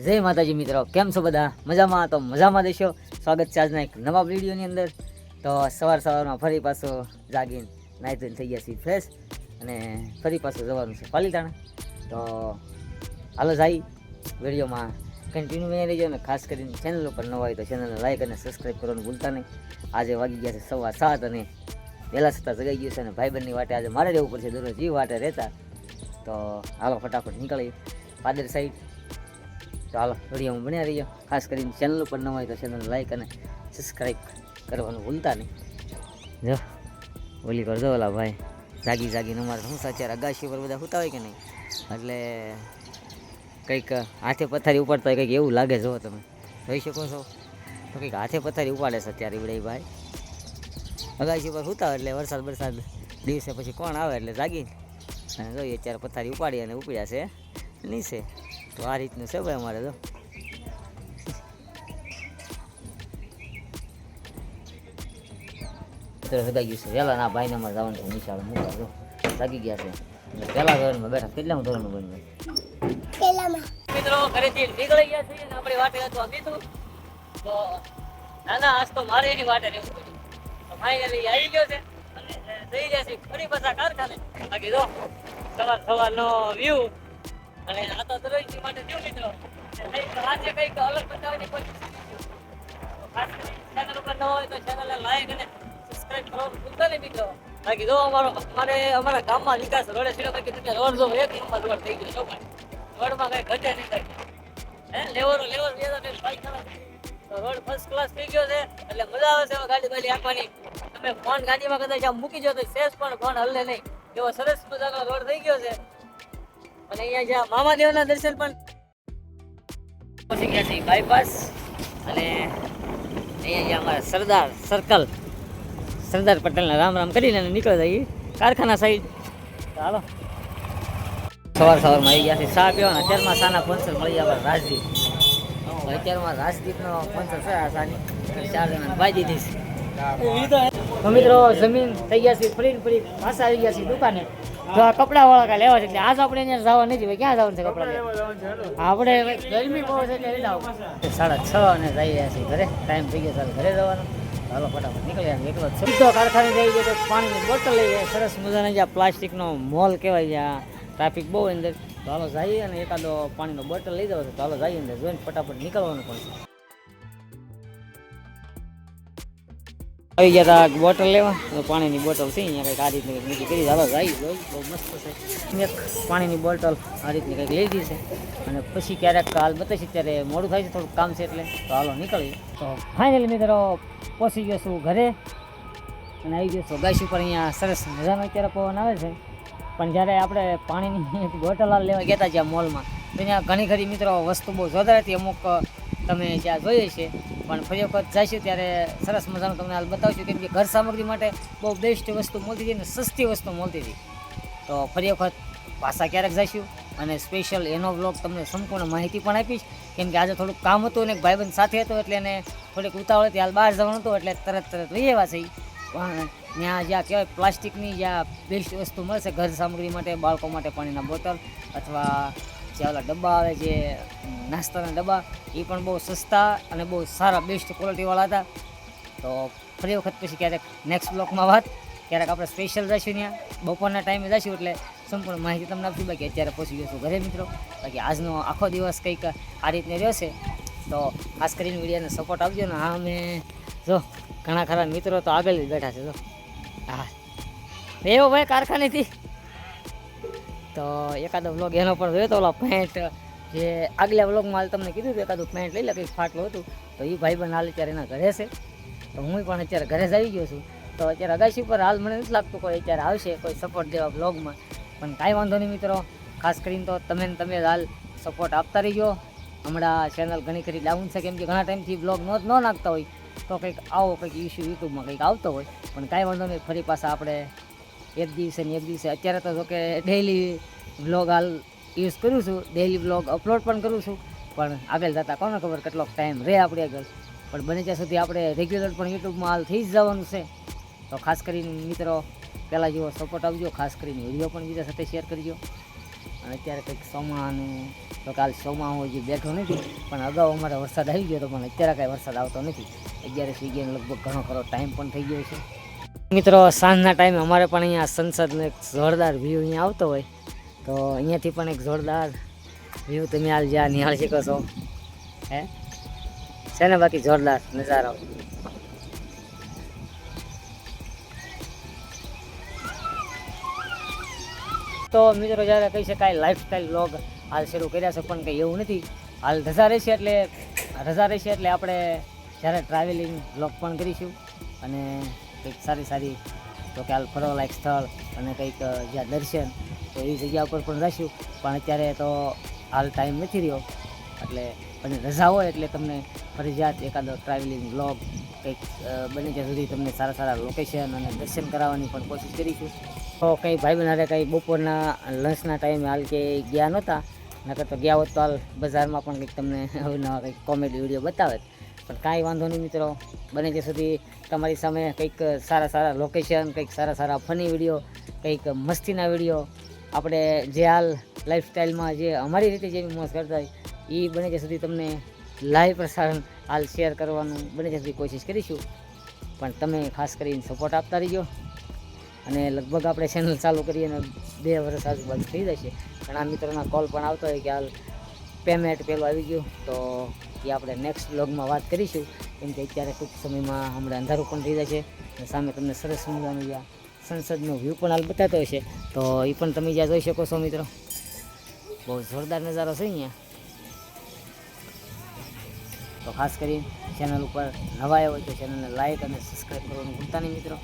જય માતાજી મિત્રો, કેમ છો બધા? મજામાં? તો મજામાં દેશો સ્વાગત છે આજના એક નવા વિડીયોની અંદર. તો સવાર સવારમાં ફરી પાછો જાગીને નાહી થઈ ગયા છીએ ફ્રેશ અને ફરી પાછું જવાનું છે પાલીતાણા. તો હાલો જાય વિડીયોમાં કન્ટિન્યુ બની રહીજો અને ખાસ કરીને ચેનલ ઉપર ન હોય તો ચેનલને લાઈક અને સબસ્ક્રાઈબ કરવાનું ભૂલતા નહીં. આજે વાગી ગયા છે સવા સાત અને વહેલા છતાં જગાઈ ગયું છે અને ભાઈબંધની વાટે આજે મારે રહેવું પડશે. દરરોજ એ વાટે રહેતા. તો હાલો ફટાફટ નીકળી પાદર સાઈડ હાલો વિડીયોમાં બન્યા રહીએ ખાસ કરીને ચેનલ ઉપર ન હોય તો ચેનલ લાઈક અને સબસ્ક્રાઈબ કરવાનું ભૂલતા નહીં. જો, ઓલી કરજો ઓલા ભાઈ, જાગી જાગીને અમારે શું સાચે અગાશી ઉપર બધા હોતા હોય કે નહીં? એટલે કંઈક હાથે પથારી ઉપાડતા હોય, કંઈક એવું લાગે જો તમે. જોઈ શકો છો? તો કંઈક હાથે પથારી ઉપાડે છે અત્યારે ઈવડે ભાઈ. અગાશી સુતા હોય એટલે વરસાદ વરસાદ દિવસે પછી કોણ આવે એટલે જાગી. અને જોઈએ અત્યારે પથારી ઉપાડી અને ઉપડ્યા છે નીચે. તો આ રીતનું છે ભાઈ અમારે તો. અત્યારે ગયું છે. વહેલા ના ભાઈને અમારે જવાનું છે નિશાળ મૂકવા જો. જાગી ગયા છે. પહેલા ધોરણમાં બેઠા કેટલા ધોરણમાં બન્યું મિત્રો ઘરેથી નીકળી ગયા છીએ અને આપણે વાટે હતું કીધું. તો ના ના આજ તો મારે એની વાટે રહેવું તો ફાઇનલી આવી ગયો છે. અને જઈ રહ્યા ફરી પાછા કારખાને. બાકી જો સવાર સવારનો વ્યૂ અને આ તો કંઈક અલગ બતાવવાની બાકી રોડે જો કઈ ઘટે નહીં થાય હે, લેવરો લેવર રોડ ફર્સ્ટ ક્લાસ થઈ ગયો છે, એટલે મજા આવે છે ગાડી બાડી આપવાની તમે ફોન ગાડીમાં કદાચ આમ મૂકી જો તો શેષ પણ ફોન હલે નહીં. એવો સરસ મજાનો રોડ થઈ ગયો છે. અને અહીંયા જ્યાં મામાદેવના દર્શન પણ પહોંચી ગયા છે બાયપાસ અને અહીંયા જ્યાં અમારા સરદાર સર્કલ સરદાર પટેલને રામ રામ કરીને નીકળ્યા જઈએ કારખાના સાઈડ ચાલો સવાર સવારમાં આવી ગયા છે, ચા પીવા ને અત્યારમાં સાના પંચર મળી ગયા રાજદીપ. અત્યારમાં રાજદીપનો પંચર છે આ સાની. ચાર જણા બાઈ દીધી છે. મિત્રો, જમીન થઈ ગયા છે ફરી ફરી પાછા આવી ગયા છે દુકાને. જો આ કપડા વાળા કાંઈ લેવા છે એટલે આજ આપણે અહીંયા જવા નથી, ભાઈ ક્યાં જવાનું છે કપડા આપણે ગરમી બહુ છે એટલે લીધા સાડા છ અને જઈ રહ્યા છીએ ઘરે. ટાઈમ થઈ ગયો સારું ઘરે જવાનો. હાલો ફટાફટ નીકળી જાય એકલો સીધો કારખાને જઈ ગયો તો પાણીની બોટલ લઈ જાય. સરસ મજાના જ્યાં પ્લાસ્ટિકનો મોલ કહેવાય જ્યાં ટ્રાફિક બહુ અંદર. તો હાલો જઈએ અને એકાદો પાણીનો બોટલ લઈ જવો તો હાલો જઈએ અંદર જોઈને ફટાફટ નીકળવાનું પણ આવી ગયા હતા બોટલ લેવા. પાણીની બોટલ છે, અહીંયા કંઈક આ રીતની કંઈક મૂકી કરી. હાલો જાય બહુ મસ્ત છે. એક પાણીની બોટલ આ રીતની કંઈક લીધી છે. અને પછી ક્યારેક હાલ બતાવીશ ત્યારે મોડું થાય છે, થોડુંક કામ છે એટલે. તો હાલો, નીકળીએ. તો ફાઇનલી મિત્રો, પહોંચી ગયો છું ઘરે. અને આવી ગયો છું ગાઈશ ઉપર અહીંયા સરસ મજાનો અત્યારે પવન આવે છે. પણ જ્યારે આપણે પાણીની બોટલ હાલ લેવા ગયા હતા જ્યાં મોલમાં તો ત્યાં ઘણી ખરી મિત્રો વસ્તુ બહુ વધારે હતી અમુક તમે જ્યાં જોઈએ છે, પણ ફરી વખત જઈશું ત્યારે સરસ મજાનું તમને હાલ બતાવશું, કેમ કે ઘર સામગ્રી માટે બહુ બેસ્ટ વસ્તુ મળતી હતી અને સસ્તી વસ્તુ મળતી હતી. તો ફરી વખત પાછા ક્યારેક જઈશું અને સ્પેશિયલ એનો બ્લોગ તમને સંપૂર્ણ માહિતી પણ આપીશ. કેમ કે આજે થોડુંક કામ હતું અને ભાઈબંધ સાથે હતો, એટલે એને થોડીક ઉતાવળ હતી, હાલ બહાર જવાનું હતું, એટલે તરત તરત લઈ આવ્યા છે. પણ ત્યાં જ્યાં કહેવાય પ્લાસ્ટિકની જ્યાં બેસ્ટ વસ્તુ મળશે ઘર સામગ્રી માટે, બાળકો માટે પાણીના બોટલ અથવા જે ઓલા ડબ્બા આવે જે નાસ્તાના ડબ્બા, એ પણ બહુ સસ્તા અને બહુ સારા બેસ્ટ ક્વોલિટીવાળા હતા. તો ફરી વખત પછી ક્યારેક નેક્સ્ટ બ્લોકમાં વાત. ક્યારેક આપણે સ્પેશિયલ રહીશું ત્યાં. બપોરના ટાઈમે જઈશું એટલે સંપૂર્ણ માહિતી તમને આપશું. બાકી અત્યારે પહોંચી ગયો ઘરે મિત્રો. બાકી આજનો આખો દિવસ કંઈક આ રીતને રહેશે તો ખાસ કરીને વિડીયોને સપોર્ટ આપજો ને. હા, અમે જો ઘણા ખરા મિત્રો તો આગળ જ બેઠા છે, જો. હા. એવો ભાઈ, કારખાનેથી? તો એકાદો વ્લોગ એનો પણ જોયો તો ઓલો પેન્ટ જે આગલા વ્લોગમાં હાલ તમને કીધું હતું, એકાદું પેન્ટ લઈ લે, કંઈક ફાટલું હતું. તો એ ભાઈ બન હાલ અત્યારે એના ઘરે છે. તો હું પણ અત્યારે ઘરે જ આવી ગયો છું. તો અત્યારે અગાશી પર હાલ મને નથી લાગતું કોઈ અત્યારે આવશે, કોઈ સપોર્ટ દેવા બ્લોગમાં પણ કાંઈ વાંધો નહીં મિત્રો. ખાસ કરીને તો તમે તમે હાલ સપોર્ટ આપતા રહીજો. હમણાં ચેનલ ઘણી ખરી ડાઉન છે, કેમ કે ઘણા ટાઈમથી બ્લોગ ન નાખતા હોય. તો કંઈક આવો કંઈક ઇસ્યુ યુટ્યુબમાં કંઈક આવતો હોય. પણ કાંઈ વાંધો નહીં, ફરી પાછા આપણે એક દિવસે ને એક દિવસે. અત્યારે તો કે ડેઈલી વ્લોગ હાલ યુઝ કરું છું. ડેઈલી વ્લોગ અપલોડ પણ કરું છું. પણ આગળ જતાં કોને ખબર કેટલોક ટાઈમ રહે આપણે આગળ. પણ બને ત્યાં સુધી આપણે રેગ્યુલર પણ યુટ્યુબમાં હાલ થઈ જ જવાનું છે. તો ખાસ કરીને મિત્રો પહેલાં જેવો સપોર્ટ આપજો. ખાસ કરીને વીડિયો પણ બીજા સાથે શેર કરજો. અને અત્યારે કંઈક સોમાનું, તો કાલ સોમા હજી બેઠો નથી. પણ અગાઉ અમારે વરસાદ આવી ગયો હતો, પણ અત્યારે કાંઈ વરસાદ આવતો નથી. અગિયાર વીગેને લગભગ ઘણો ખરો ટાઈમ પણ થઈ ગયો છે. મિત્રો, સાંજના ટાઈમે અમારે પણ અહીંયા સંસદનો એક જોરદાર વ્યૂ અહીંયા આવતો હોય. તો અહીંયાથી પણ એક જોરદાર વ્યૂ તમે હાલ જ્યાં નિહાળી શકો છો. હે? છે ને બાકી જોરદાર નજારો. તો મિત્રો, જ્યારે કહી શકાય લાઈફસ્ટાઈલ બ્લોગ હાલ શરૂ કર્યા છે, પણ કંઈ એવું નથી. હાલ રજા રહેશે એટલે, રજા રહેશે એટલે આપણે જ્યારે ટ્રાવેલિંગ બ્લોગ પણ કરીશું. અને કંઈક સારી સારી, તો કે હાલ ફરવાલાયક સ્થળ અને કંઈક જ્યાં દર્શન, તો એ જગ્યા ઉપર પણ રહીશું. પણ અત્યારે તો હાલ ટાઈમ નથી રહ્યો. એટલે અને રજા હોય એટલે તમને ફરજિયાત એકાદો ટ્રાવેલિંગ બ્લોગ કંઈક બને ત્યાં સુધી તમને સારા સારા લોકેશન અને દર્શન કરાવવાની પણ કોશિશ કરીશું. તો કંઈ ભાઈ બહેન કંઈ બપોરના લંચના ટાઈમે હાલ કે ગયા નહોતા નકર તો ગયા હોત તો હાલ બજારમાં પણ કંઈક તમને અવનવા કંઈક કોમેડી વીડિયો બતાવે પણ કાંઈ વાંધો નહીં મિત્રો. બને ત્યાં સુધી તમારી સામે કંઈક સારા સારા લોકેશન કંઈક સારા સારા ફની વીડિયો, કંઈક મસ્તીના વીડિયો, આપણે જે હાલ લાઈફસ્ટાઈલમાં જે અમારી રીતે જે મોજ કરતા હોય એ બને ત્યાં સુધી તમને લાઈવ પ્રસારણ હાલ શેર કરવાનું બને ત્યાં સુધી કોશિશ કરીશું. પણ તમે ખાસ કરીને સપોર્ટ આપતા રહીજો. અને લગભગ આપણે ચેનલ ચાલુ કરીએ અને બે વર્ષ આજુબાજુ થઈ જશે ઘણા મિત્રોના કોલ પણ આવતો હોય કે હાલ પેમેન્ટ પેલું આવી ગયું, તો એ આપણે નેક્સ્ટ બ્લોગમાં વાત કરીશું. કેમ કે અત્યારે ટૂંક સમયમાં હમણાં અંધારું પણ થઈ જશે અને સામે તમને સરસ મજાનું જ્યાં સંસદનો વ્યૂ પણ હાલ બતાતો હશે તો એ પણ તમે જ્યાં જોઈ શકો છો મિત્રો. બહુ જોરદાર નજારો છે અહીંયા. તો ખાસ કરીને ચેનલ ઉપર નવા આવ્યા હોય તો ચેનલને લાઈક અને સબસ્ક્રાઈબ કરવાનું ભૂલતા નહીં મિત્રો.